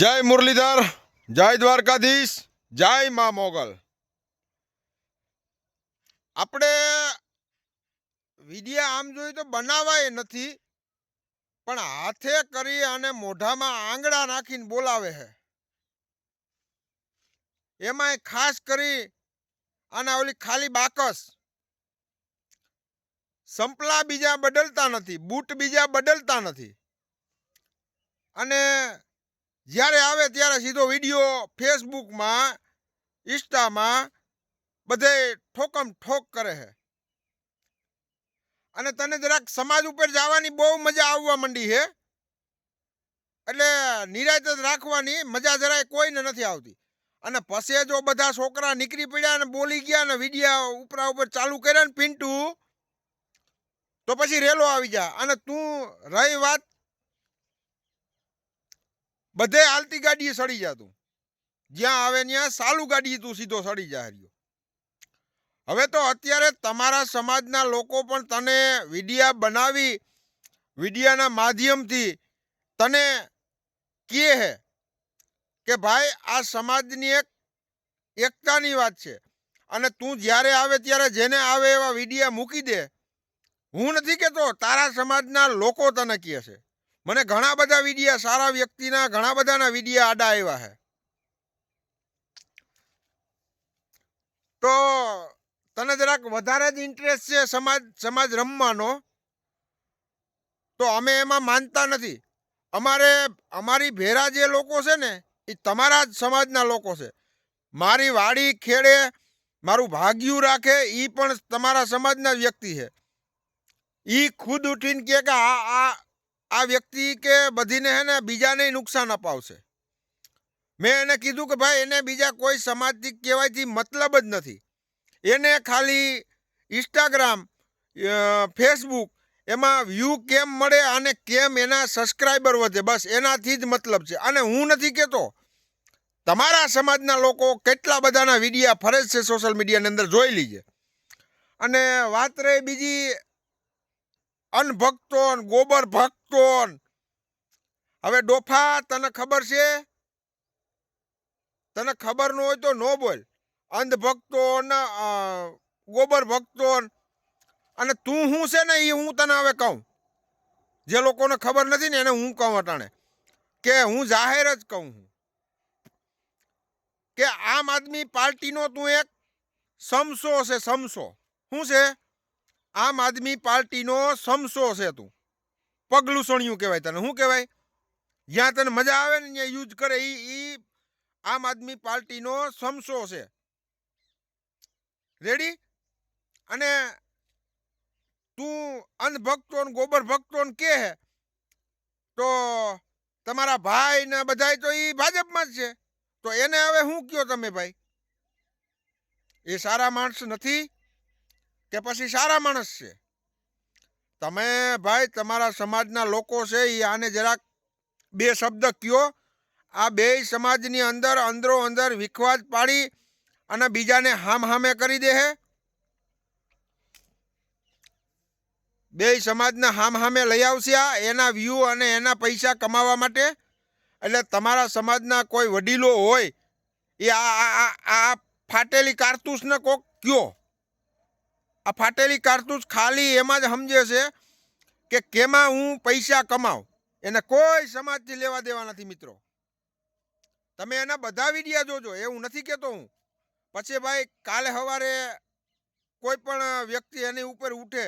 જય મુરલીધર, જય દ્વારકાધીશ, જય મા મોગલ. આપણે વિડિયા આમ જોઈએ તો બનાવાય નથી, પણ હાથે કરી અને મોઢામાં આંગળા નાખીને બોલાવે છે. એમાંય ખાસ કરી અને ઓલી ખાલી બાકસ. સંપલા બીજા બદલતા નથી, બૂટ બીજા બદલતા નથી. અને જ્યારે આવે ત્યારે સીધો વીડિયો ફેસબુકમાં, ઇન્સ્ટામાં બધે ઠોકમ ઠોક કરે છે. અને તને જરાક સમાજ ઉપર જવાની બહુ મજા આવવા માંડી છે. એટલે નિરાયત જ રાખવાની, મજા જરાય કોઈને નથી આવતી. અને પછી જો બધા છોકરા નીકળી પડ્યા અને બોલી ગયા ને વિડીયા ઉપરા ઉપર ચાલુ કર્યા ને પિન્ટુ, તો પછી રેલો આવી જા. અને તું રહી વાત બધે હાલતી ગાડીએ સડી જાતું. જ્યાં આવે ત્યાં સાલું ગાડી તું સીધો સડી જા હર્યો. હવે તો અત્યારે તમારા સમાજના લોકો પણ તને વિડિયા બનાવી, વિડિયાના માધ્યમથી તને કહે છે કે ભાઈ આ સમાજની એક એકતાની વાત છે. અને તું જ્યારે આવે ત્યારે જેને આવે એવા વિડિયા મૂકી દે. હું નથી કહેતો તારા સમાજના લોકો તને કહે છે. મને ઘણા બધા વિડિયા, સારા વ્યક્તિના, ઘણા બધાના વિડિયા આડા આવ્યા છે. તો તને જરાક વધારે જ ઇન્ટરેસ્ટ છે સમાજ સમાજ રમવાનો, તો અમે એમાં માનતા નથી. અમારે, અમારી ભેરા જે લોકો છે ને એ તમારા જ સમાજના લોકો છે. મારી વાડી ખેડે, મારું ભાગ્યું રાખે એ પણ તમારા સમાજના વ્યક્તિ છે. એ ખુદ ઉઠીને કહે કે આ આ આ વ્યક્તિ કે બધીને હે ને બીજાને નુકસાન અપાવશે. મેં એને કીધું કે ભાઈ એને બીજા કોઈ સમાજથી કહેવાયથી મતલબ જ નથી. એને ખાલી ઇન્સ્ટાગ્રામ ફેસબુક એમાં વ્યૂ કેમ મળે અને કેમ એના સબસ્ક્રાઈબર વધે, બસ એનાથી જ મતલબ છે. અને હું નથી કહેતો, તમારા સમાજના લોકો કેટલા બધાના વિડીયા ફરે છે સોશિયલ મીડિયાની અંદર, જોઈ લીજે. અને વાત રહી બીજી અનભક્તો ગોબર ભક્તો હવે ડોફા, તને ખબર છે? તને ખબર ન હોય તો નો બોલ. અંધભક્તો ગોબર ભક્તો અને તું હું છે ને એ હું તને હવે કહું. જે લોકોને ખબર નથી ને એને હું કહું અટાણે. કે હું જાહેર જ કહું હું. કે આમ આદમી પાર્ટીનો તું એક સમસો છે, સમસો. શું છે? આમ આદમી પાર્ટીનો સમસો છે તું. પગલું સણિયું કહેવાય તને. શું કહેવાય? જ્યાં તને મજા આવે ને ત્યાં યુઝ કરે એ એ આમ આદમી પાર્ટીનો સમસો છે. રેડી અને તું અંધભક્તો ને ગોબર ભક્તો ને કે તો તમારા ભાઈ ને બધાય તો એ ભાજપમાં જ છે. તો એને હવે શું કયો તમે ભાઈ? એ સારા માણસ નથી. કે પછી સારા માણસ છે? તમે ભાઈ, તમારા સમાજના લોકો છે એ આને જરાક બે શબ્દ કયો? આ બે સમાજની અંદર અંદરો અંદર વિખવાદ પાડી અને બીજાને હામ હામે કરી દે હે? બે સમાજના હામ હામે લઈ આવશે આ, એના વ્યૂ અને એના પૈસા કમાવા માટે? એટલે તમારા સમાજના કોઈ વડીલો હોય એ આ, આ- ફાટેલી કારતૂસને કોક કયો? આ ફાટેલી કારતૂસ ખાલી એમાં જ સમજે છે કે કેમાં હું પૈસા કમાઉં. એને કોઈ સમાજથી લેવા દેવા નથી, મિત્રો. તમે એના બધા વિડિયા જોજો, એવું નથી કહેતો હું. પછી ભાઈ, કાલે સવારે કોઈ પણ વ્યક્તિ એની ઉપર ઉઠે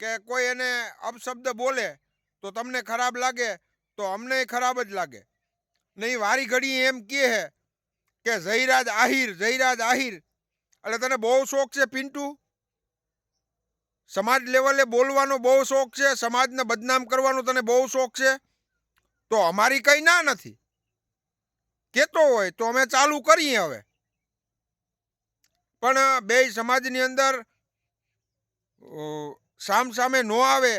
કે કોઈ એને અપશબ્દ બોલે તો તમને ખરાબ લાગે, તો અમને ખરાબ જ લાગે. નહીં, વારી ઘડી એમ કહે કે જયરાજ આહિર જયરાજ આહિર. એટલે તને બહુ શોખ છે પિન્ટુ? સમાજ લેવલે બોલવાનો બહુ શોખ છે, સમાજને બદનામ કરવાનો તને બહુ શોખ છે? તો અમારી કંઈ ના નથી. કહેતો હોય તો અમે ચાલુ કરીએ હવે. પણ બે સમાજની અંદર સામ સામે નો આવે,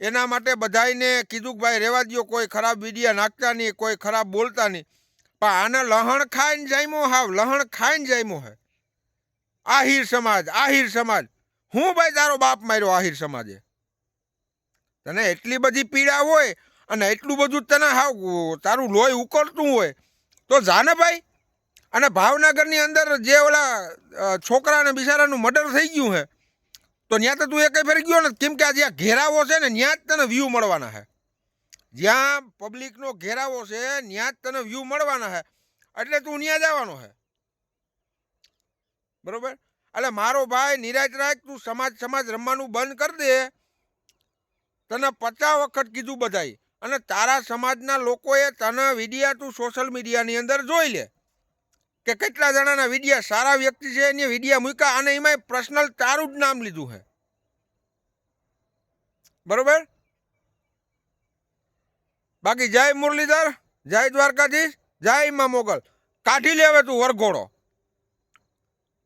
એના માટે બધાયને કીધું કે ભાઈ રેવા દ્યો, કોઈ ખરાબ વિડિયા નાખતા નહીં, કોઈ ખરાબ બોલતા નહીં. પણ આને લહણ ખાઈને જામ્યો હાવ, લહણ ખાઈને જામ્યો હે. આહિર સમાજ આહિર સમાજ. હું ભાઈ તારો બાપ માર્યો આહિર સમાજે? તને એટલી બધી પીડા હોય અને એટલું બધું તને હાવ તારું લોહી ઉકળતું હોય, તો જાને ભાઈ. અને ભાવનગરની અંદર જે ઓલા છોકરાને બિચારાનું મર્ડર થઈ ગયું છે તો ત્યાં તો તું એ ફેર ગયો ને કેમ કે આ જ્યાં ઘેરાવો છે ને ત્યાં જ તને વ્યૂ મળવાના છે જ્યાં પબ્લિકનો ઘેરાવો છે ત્યાં જ તને વ્યૂ મળવાના છે એટલે તું ત્યાં જવાનો છે બરોબર? એટલે મારો ભાઈ નિરાજ રાખ, તું સમાજ સમાજ રમવાનું બંધ કરી દે. તને પચાસ વખત કીધું બધાય અને તારા સમાજના લોકોએ તને વિડીયા તું સોશિયલ મીડિયાની અંદર જોઈ લે. કે કેટલા જણાના વિડીયા સારા વ્યક્તિ છે, એની વિડીયા મૂક્યા અને એમાં પર્સનલ તારું જ નામ લીધું છે બરોબર? બાકી જય મુરલીધર, જય દ્વારકાધીશ, જય મા મોગલ. કાઢી લેવે તું વરઘોડો.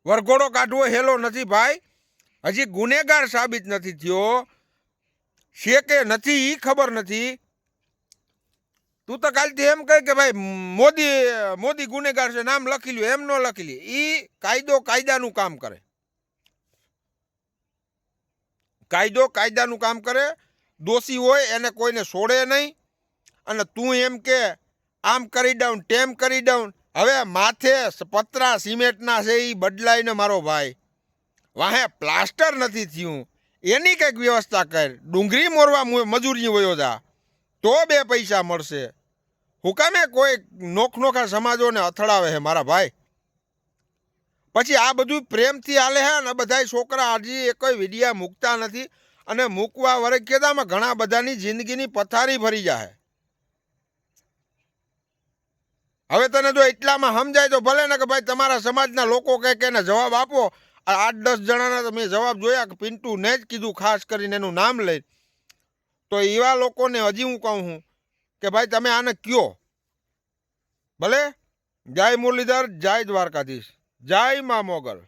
વરઘોડો કાઢવો હેલો નથી ભાઈ. હજી ગુનેગાર સાબિત નથી થયો. છે કે નથી એ ખબર નથી. તું તો કાલથી એમ કહે કે ભાઈ, મોદી મોદી ગુનેગાર છે નામ લખી લ્યો, એમ ન લખી લે એ કાયદો કાયદાનું કામ કરે. કાયદો કાયદાનું કામ કરે. દોષી હોય એને કોઈને છોડે નહીં. અને તું એમ કે, આમ કરી દઉં તેમ કરી દઉં હવે માથે પતરા સિમેન્ટના છે એ બદલાઈને મારો ભાઈ. વાહે પ્લાસ્ટર નથી થયું. એની કંઈક વ્યવસ્થા કર. ડુંગળી મોરવા મજૂરી વયો જા. તો બે પૈસા મળશે. હુકામે કોઈ નોખનોખા સમાજોને અથડાવે છે મારા ભાઈ? પછી આ બધું પ્રેમથી હાલે હે ને બધા છોકરા હજી કોઈ વિડીયા મૂકતા નથી અને મૂકવા વરે કેદામાં ઘણા બધાની જિંદગીની પથારી ભરી જાય હવે તને જો એટલામાં સમજાય તો ભલે ને કે ભાઈ તમારા સમાજના લોકો કહે કે એને જવાબ આપો. આઠ દસ જણાના તો મેં જવાબ જોયા કે પિન્ટુને જ કીધું ખાસ કરીને એનું નામ લઈ તો એવા લોકોને હજી હું કહું છું કે ભાઈ તમે આને કયો? ભલે? જય મુરલીધર, જય દ્વારકાધીશ, જય મા મોગલ.